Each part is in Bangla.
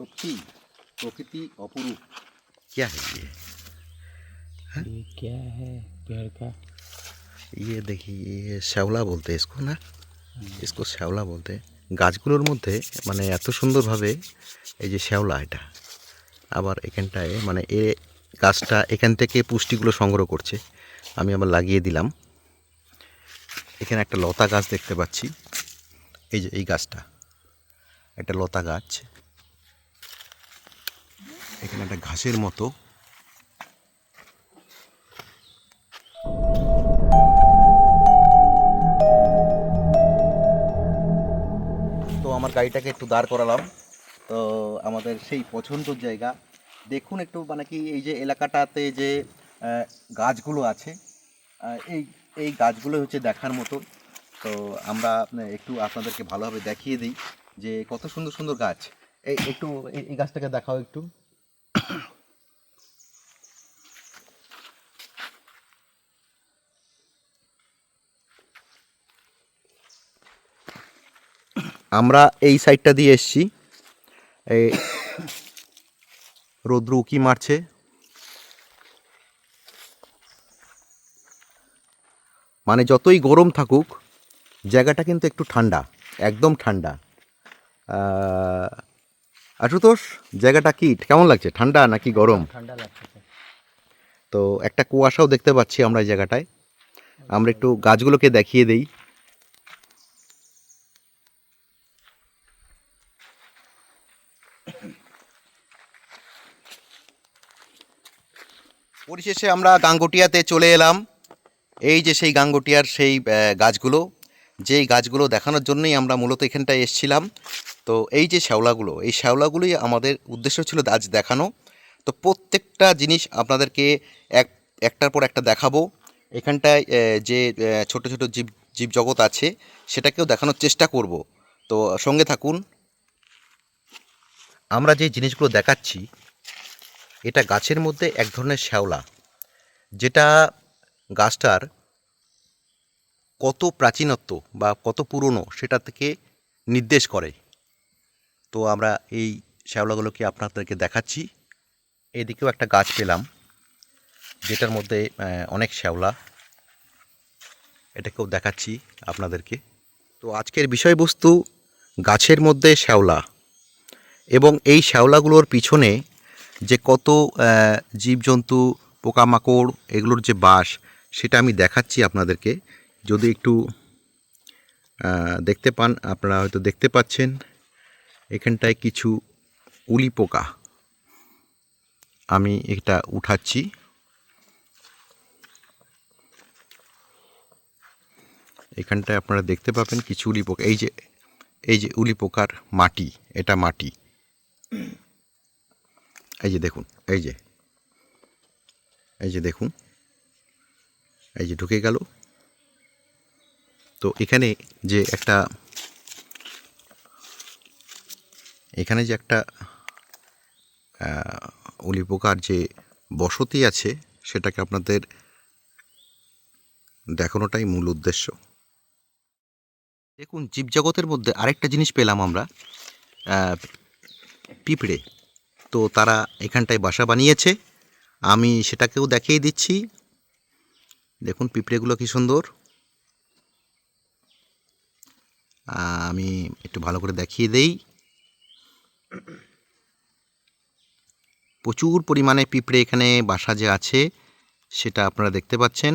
সত্যি প্রকৃতি অপরূপ क्या है ये ये क्या है पेड़ का ये देखिए ये শ্যাওলা বলতে हैं इसको না इसको শ্যাওলা বলতে हैं। গাছগুলোর মধ্যে মানে এত সুন্দরভাবে এই যে শ্যাওলা এটা আবার এখানটায় মানে এ গাছটা এখান থেকে পুষ্টিগুলো সংগ্রহ করছে আমি আবার লাগিয়ে দিলাম এখানে একটা লতা গাছ দেখতে পাচ্ছি এই যে এই গাছটা একটা লতা গাছ এখানে একটা ঘাসের মতো। তো আমার গাড়িটাকে একটু দাঁড় করালাম। তো আমাদের সেই পছন্দর জায়গা। দেখুন একটু মানে কি এই যে এলাকাটাতে যে গাছগুলো আছে এই এই গাছগুলো হচ্ছে দেখার মতো। তো আমরা একটু আপনাদেরকে ভালোভাবে দেখিয়ে দিই যে কত সুন্দর সুন্দর গাছ। এই একটু এই- গাছটাকে দেখাও একটু। আমরা এই সাইডটা দিয়ে এসছি। রৌদ্র উকি মারছে। মানে যতই গরম থাকুক, জায়গাটা কিন্তু একটু ঠান্ডা, একদম ঠান্ডা। আশুতোষ জায়গাটা কি? কেমন লাগছে? ঠান্ডা নাকি গরম? হ্যাঁ, ঠান্ডা লাগছে তো একটা কুয়াশাও দেখতে পাচ্ছি আমরা এই জায়গাটায়। আমরা একটু গাছগুলোকে দেখিয়ে দেই। পরিশেষে আমরা গাঙ্গটিয়াতে চলে এলাম। এই যে সেই গাঙ্গটিয়ার সেই গাছগুলো যেই গাছগুলো দেখানোর জন্যই আমরা মূলত এখানটায় এসছিলাম। তো এই যে শ্যাওলাগুলো, এই শ্যাওলাগুলোই আমাদের উদ্দেশ্য ছিল আজ দেখানো। তো প্রত্যেকটা জিনিস আপনাদেরকে এক, একটার পর একটা দেখাবো। এখানটায় যে ছোট ছোট জীব, জীবজগৎ আছে, সেটাকেও দেখানোর চেষ্টা করব। তো সঙ্গে থাকুন। আমরা যে জিনিসগুলো দেখাচ্ছি, এটা গাছের মধ্যে এক ধরনের শ্যাওলা। যেটা গাছটার কত প্রাচীনত্ব বা কত পুরনো সেটা থেকে নির্দেশ করে। তো আমরা এই শ্যাওলাগুলোকে আপনাদেরকে দেখাচ্ছি। এদিকেও একটা গাছ পেলাম, যেটার মধ্যে অনেক শ্যাওলা। এটাকেও দেখাচ্ছি আপনাদেরকে। তো আজকের বিষয়বস্তু গাছের মধ্যে শ্যাওলা এবং এই শ্যাওলাগুলোর পিছনে যে কত জীবজন্তু, পোকামাকড়, এগুলোর যে বাস, সেটা আমি দেখাচ্ছি আপনাদেরকে। যদি একটু দেখতে পান, আপনারা হয়তো দেখতে পাচ্ছেন। এখানটায় কিছু উলি পোকা। আমি এটা উঠাচ্ছি। এখানটায় আপনারা দেখতে পাবেন কিছু উলি পোকা। এই যে এই যে উলি পোকার মাটি, এটা মাটি। এই যে দেখুন, এই যে এই যে দেখুন, এই যে ঢুকে গেল। তো এখানে যে একটা এখানে যে একটা আহ, উলি পোকার যে বসতি আছে সেটাকে আপনাদের দেখানোটাই মূল উদ্দেশ্য। দেখুন জীবজগতের মধ্যে আরেকটা জিনিস পেলাম আমরা পিঁপড়ে। তো তারা এখানটায় বাসা বানিয়েছে। আমি সেটাকেও দেখিয়ে দিচ্ছি। দেখুন পিঁপড়েগুলো কি সুন্দর। আমি একটু ভালো করে দেখিয়ে দেই। প্রচুর পরিমাণে পিঁপড়ে এখানে বাসা যে আছে, সেটা আপনারা দেখতে পাচ্ছেন।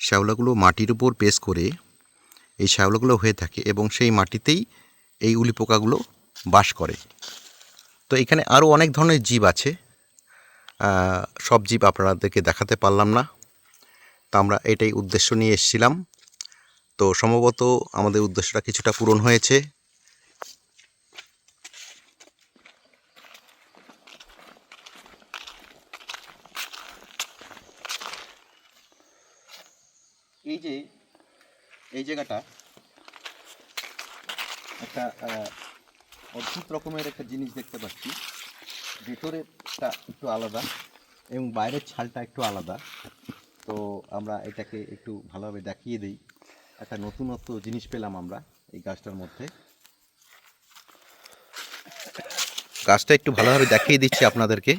শ্যাওলাগুলো মাটির উপর পেস করে এই শ্যাওলাগুলো হয়ে থাকে এবং সেই মাটিতেই এই উলি পোকাগুলো বাস করে। তো এখানে আরও অনেক ধরনের জীব আছে। সব জীব আপনাদেরকে দেখাতে পারলাম না। তো আমরা এটাই উদ্দেশ্য নিয়ে এসেছিলাম। তো সম্ভবত আমাদের উদ্দেশ্যটা কিছুটা পূরণ হয়েছে। এই যে, এই জায়গাটা একটা অদ্ভুত রকমের একটা জিনিস দেখতে পাচ্ছি। ভেতরেরটা একটু আলাদা এবং বাইরের ছালটা একটু আলাদা। তো আমরা এটাকে একটু ভালোভাবে দেখিয়ে দিই। একটা নতুনত্ব জিনিস পেলাম আমরা এই গাছটার মধ্যে। গাছটা একটু ভালোভাবে দেখিয়ে দিচ্ছি আপনাদেরকে।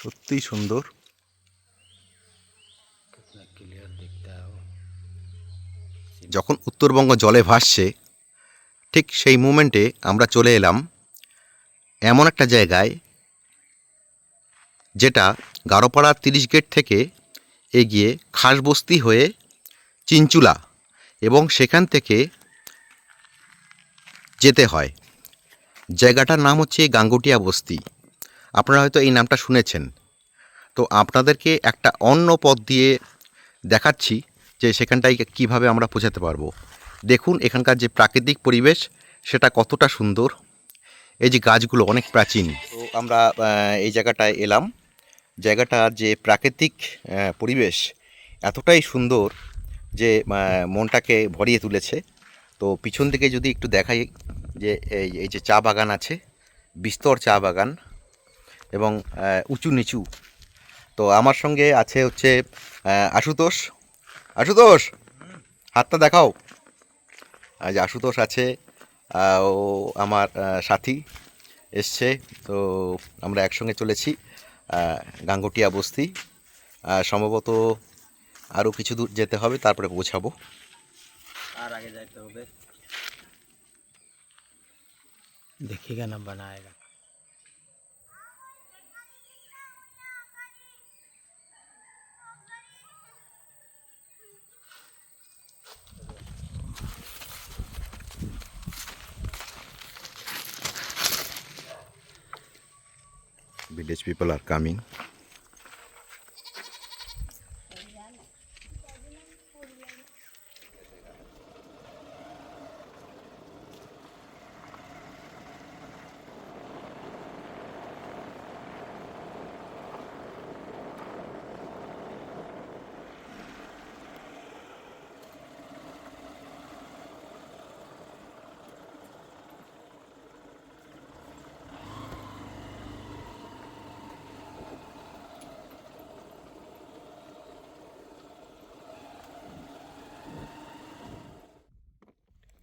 সত্যিই সুন্দর। যখন উত্তরবঙ্গ জলে ভাসছে, ঠিক সেই মুমেন্টে আমরা চলে এলাম এমন একটা জায়গায় যেটা গারোপাড়ার তিরিশ গেট থেকে এগিয়ে খাসবস্তি হয়ে চিঞ্চুলা এবং সেখান থেকে যেতে হয়। জায়গাটার নাম হচ্ছে গাঙ্গুটিয়া বস্তি। আপনারা হয়তো এই নামটা শুনেছেন। তো আপনাদেরকে একটা অন্য পথ দিয়ে দেখাচ্ছি। যে সেখানটায় কীভাবে আমরা পৌঁছাতে পারব। দেখুন এখানকার যে প্রাকৃতিক পরিবেশ, সেটা কতটা সুন্দর। এই যে গাছগুলো অনেক প্রাচীন। তো আমরা এই জায়গাটায় এলাম। জায়গাটার যে প্রাকৃতিক পরিবেশ এতটাই সুন্দর যে মনটাকে ভরিয়ে তুলেছে। তো পিছন দিকে যদি একটু দেখাই যে, এই যে চা বাগান আছে, বিস্তর চা বাগান এবং উঁচু নিচু তো আমার সঙ্গে আছে হচ্ছে আশুতোষ। আশুতোষ, হাতটা দেখাও। আজ আশুতোষ আছে ও আমার সাথী এসছে। তো আমরা একসঙ্গে চলেছি গাঙ্গটিয়া বস্তি। সম্ভবত আরও কিছু দূর যেতে হবে, তারপরে পৌঁছাবো। আর আগে যাইতে হবে। দেখি village people are coming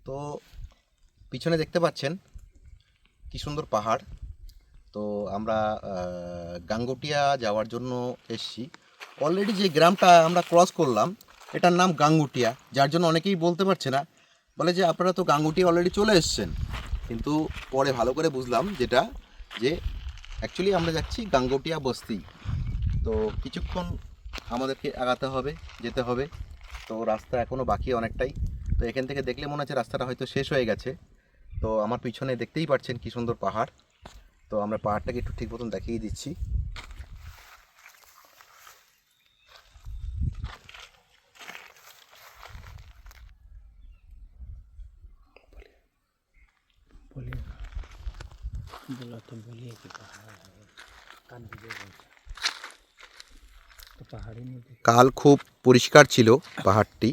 তো পিছনে দেখতে পাচ্ছেন কি সুন্দর পাহাড়। তো আমরা গাঙ্গুটিয়া যাওয়ার জন্য এসছি। অলরেডি যে গ্রামটা আমরা ক্রস করলাম, এটার নাম গাঙ্গুটিয়া, যার জন্য অনেকেই বলতে পারছে না। বলে যে, আপনারা তো গাঙ্গুটিয়া অলরেডি চলে এসছেন। কিন্তু পরে ভালো করে বুঝলাম যেটা, যে অ্যাকচুয়ালি আমরা যাচ্ছি গাঙ্গুটিয়া বস্তি। তো কিছুক্ষণ আমাদেরকে আগাতে হবে, যেতে হবে। তো রাস্তা এখনও বাকি অনেকটাই। তো এখান থেকে দেখলে মনে হচ্ছে রাস্তাটা হয়তো শেষ হয়ে গেছে তো আমার পিছনে দেখতেই পাচ্ছেন কি সুন্দর পাহাড় তো আমরা পাহাড়টাকে একটু ঠিক মতন দেখিয়ে দিচ্ছি बोलिएगा बोला तो बोलिए कि पहाड़ है कान दीजिए तो पहाड़ी में देख কাল খুব পরিষ্কার ছিল পাহাড়টি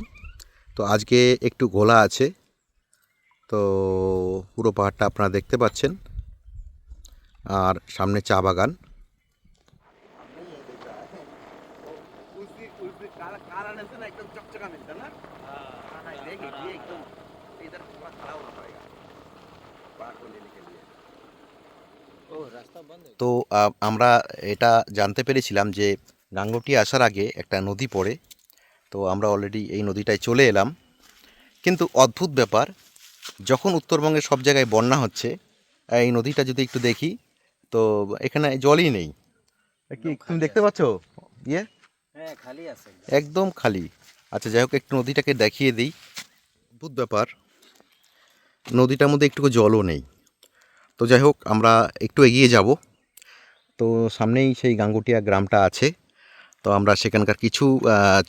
তো আজকে একটু ঘোলা আছে। তো পুরো পাহাড়টা আপনারা দেখতে পাচ্ছেন। আর সামনে চা বাগান। তো আমরা এটা জানতে পেরেছিলাম যে গাঙ্গটি আসার আগে একটা নদী পড়ে। তো আমরা অলরেডি এই নদীটায় চলে এলাম। কিন্তু অদ্ভুত ব্যাপার যখন উত্তরবঙ্গে সব জায়গায় বন্যা হচ্ছে এই নদীটা যদি একটু দেখি তো এখানে জলই নেই। কি তুমি দেখতে পাচ্ছ? ইয়ে? হ্যাঁ খালি আছে। একদম খালি। আচ্ছা যাই হোক একটু নদীটাকে দেখিয়ে দিই। অদ্ভুত ব্যাপার নদীটার মধ্যে একটু জলও নেই। তো যাই হোক আমরা একটু এগিয়ে যাব। তো সামনেই সেই গাঙ্গুটিয়া গ্রামটা আছে। তো আমরা সেখানকার কিছু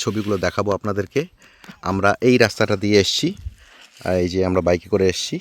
ছবিগুলো দেখাবো আপনাদেরকে। আমরা এই রাস্তাটা দিয়ে এসছি। এই যে আমরা বাইকে করে এসছি।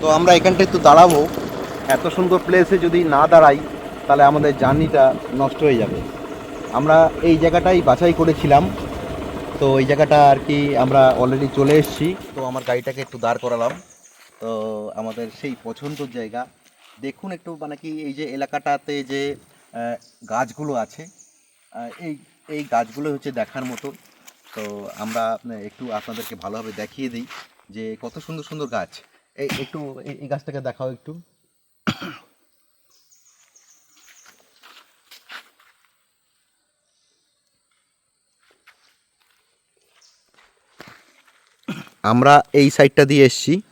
তো আমরা এখানটা একটু দাঁড়াবো। এত সুন্দর প্লেসে যদি না দাঁড়াই, তাহলে আমাদের জার্নিটা নষ্ট হয়ে যাবে। আমরা এই জায়গাটাই বাছাই করেছিলাম। তো এই জায়গাটা আর কি আমরা অলরেডি চলে এসেছি। তো আমার গাড়িটাকে একটু দাঁড় করালাম। তো আমাদের সেই পছন্দর জায়গা। দেখুন একটু মানে কি এই যে এলাকাটাতে যে গাছগুলো আছে এই এই গাছগুলো হচ্ছে দেখার মতো। তো আমরা একটু আপনাদেরকে ভালোভাবে দেখিয়ে দিই যে কত সুন্দর সুন্দর গাছ। এই একটু এই- গাছটাকে দেখাও একটু। আমরা এই সাইডটা দিয়ে এসছি।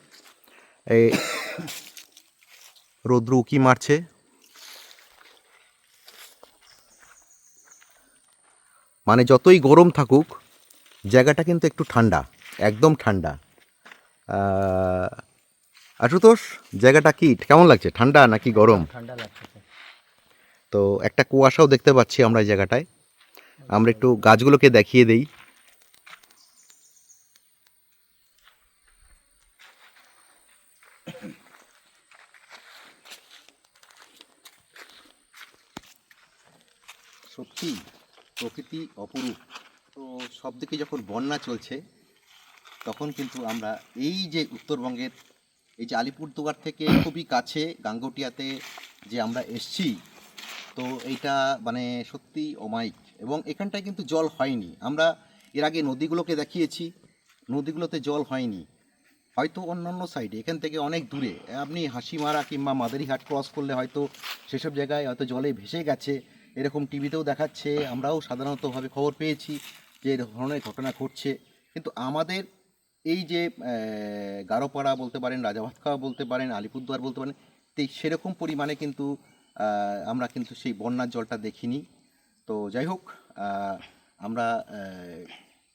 এই রৌদ্র উকি মারছে। মানে যতই গরম থাকুক, জায়গাটা কিন্তু একটু ঠান্ডা, একদম ঠান্ডা। আশুতোষ জায়গাটা কি? কেমন লাগছে? ঠান্ডা নাকি গরম? ঠান্ডা লাগছে তো। একটা কুয়াশাও দেখতে পাচ্ছি আমরা এই জায়গাটায়। আমরা একটু গাছগুলোকে দেখিয়ে দেই। সত্যি প্রকৃতি অপরূপ। তো সব দিকে যখন বন্যা চলছে তখন কিন্তু আমরা এই যে উত্তরবঙ্গের এই যে আলিপুরদুয়ার থেকে খুবই কাছে গাঙ্গটিয়াতে যে আমরা এসছি, তো এইটা মানে সত্যি অমায়িক এবং এখানটায় কিন্তু জল হয়নি। আমরা এর আগে নদীগুলোকে দেখিয়েছি, নদীগুলোতে জল হয়নি। হয়তো অন্যান্য সাইডে, এখান থেকে অনেক দূরে। আপনি হাসিমারা কিংবা মাদারিহাট ক্রস করলে হয়তো সেসব জায়গায় হয়তো জলে ভেসে গেছে। এরকম টিভিতেও দেখাচ্ছে। আমরাও সাধারণতভাবে খবর পেয়েছি যে ধরনের ঘটনা ঘটছে। কিন্তু আমাদের এই যে গারোপাড়া বলতে পারেন, রাজাভাতখাওয়া বলতে পারেন, আলিপুরদুয়ার বলতে পারেন, তো সেরকম পরিমাণে কিন্তু আমরা কিন্তু সেই বন্যার জলটা দেখিনি। তো যাই হোক আমরা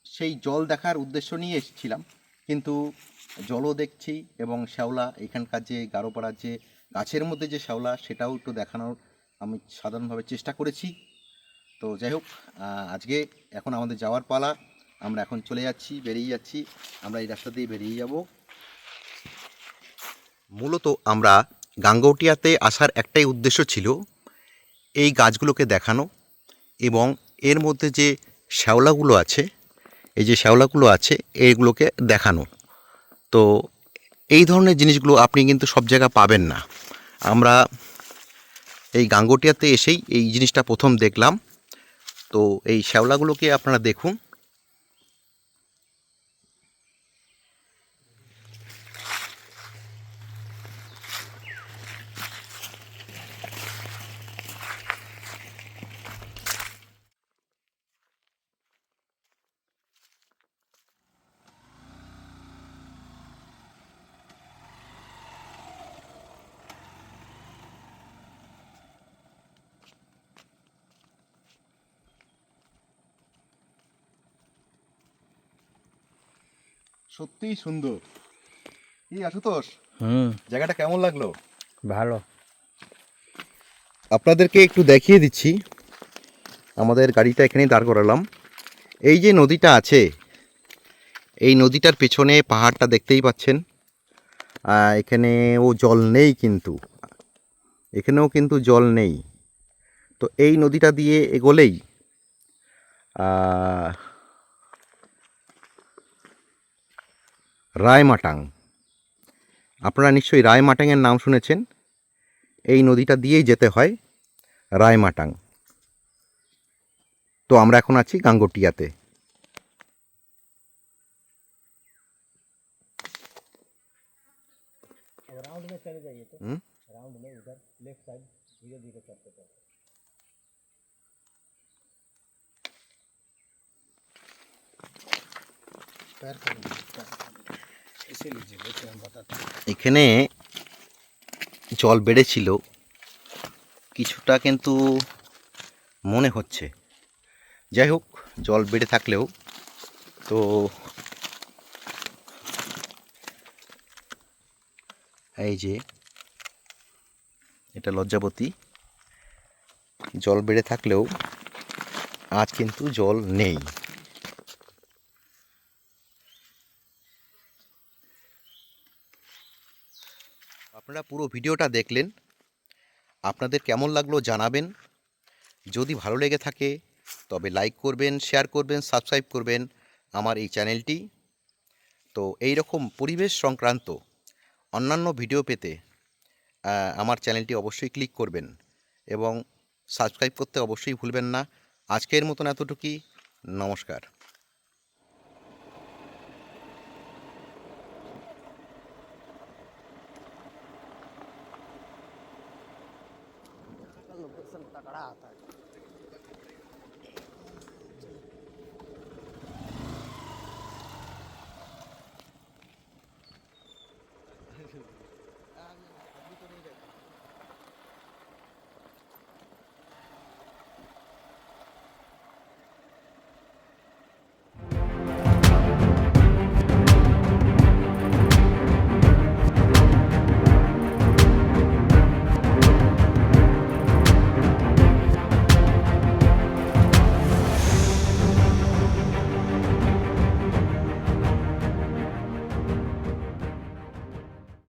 সেই জল দেখার উদ্দেশ্য নিয়ে এসেছিলাম। কিন্তু জলও দেখছি এবং শ্যাওলা, এখানকার যে গারোপাড়ার যে গাছের মধ্যে যে শ্যাওলা, সেটাও একটু দেখানোর আমি সাধারণভাবে চেষ্টা করেছি। তো যাই হোক আজকে এখন আমাদের যাওয়ার পালা। আমরা এখন চলে যাচ্ছি, বেরিয়ে যাচ্ছি। আমরা এই রাস্তা দিয়ে বেরিয়ে যাব। মূলত আমরা গাঙ্গটিয়াতে আসার একটাই উদ্দেশ্য ছিল এই গাছগুলোকে দেখানো এবং এর মধ্যে যে শ্যাওলাগুলো আছে, এই যে শ্যাওলাগুলো আছে, এইগুলোকে দেখানো। তো এই ধরনের জিনিসগুলো আপনি কিন্তু সব জায়গায় পাবেন না। আমরা এই গাঙ্গটিয়াতে এসেই এই জিনিসটা প্রথম দেখলাম। তো এই শ্যাওলাগুলোকে আপনারা দেখুন। সত্যিই সুন্দর। এই আশুতোষ? হুম জায়গাটা কেমন লাগল? ভালো। আপনাদেরকে একটু দেখিয়ে দিচ্ছি। আমাদের গাড়িটা এখানেই দাঁড় করালাম। এই যে নদীটা আছে এই নদীটার পেছনে পাহাড়টা দেখতেই পাচ্ছেন। আহ, এখানেও জল নেই কিন্তু। এখানেও কিন্তু জল নেই। তো এই নদীটা দিয়ে এগোলেই রায়মাটাং আপনারা নিশ্চয়ই রায়মাটাংয়ের নাম শুনেছেন এই নদীটা দিয়েই যেতে হয় রায়মাটাং তো আমরা এখন আছি গাঙ্গটিয়াতে राउंड में चले जाइए तो हम्म? राउंड में उधर लेफ्ट साइड धीरे धीरे चलते चलते पैर এখানে জল বেড়েছিল। কিছুটা কিন্তু মনে হচ্ছে। যাই হোক, জল বেড়ে থাকলেও তো এই যে এটা লজ্জাবতী। জল বেড়ে থাকলেও আজ কিন্তু জল নেই। আপনারা পুরো ভিডিওটা দেখলেন। আপনাদের কেমন লাগল জানাবেন। যদি ভালো লেগে থাকে, তবে লাইক করবেন শেয়ার করবেন সাবস্ক্রাইব করবেন আমার এই চ্যানেলটি। তো এই রকম পরিবেশ সংক্রান্ত অন্যান্য ভিডিও পেতে আমার চ্যানেলটি অবশ্যই ক্লিক করবেন এবং সাবস্ক্রাইব করতে অবশ্যই ভুলবেন না। আজকের মতন এতটুকুই। নমস্কার।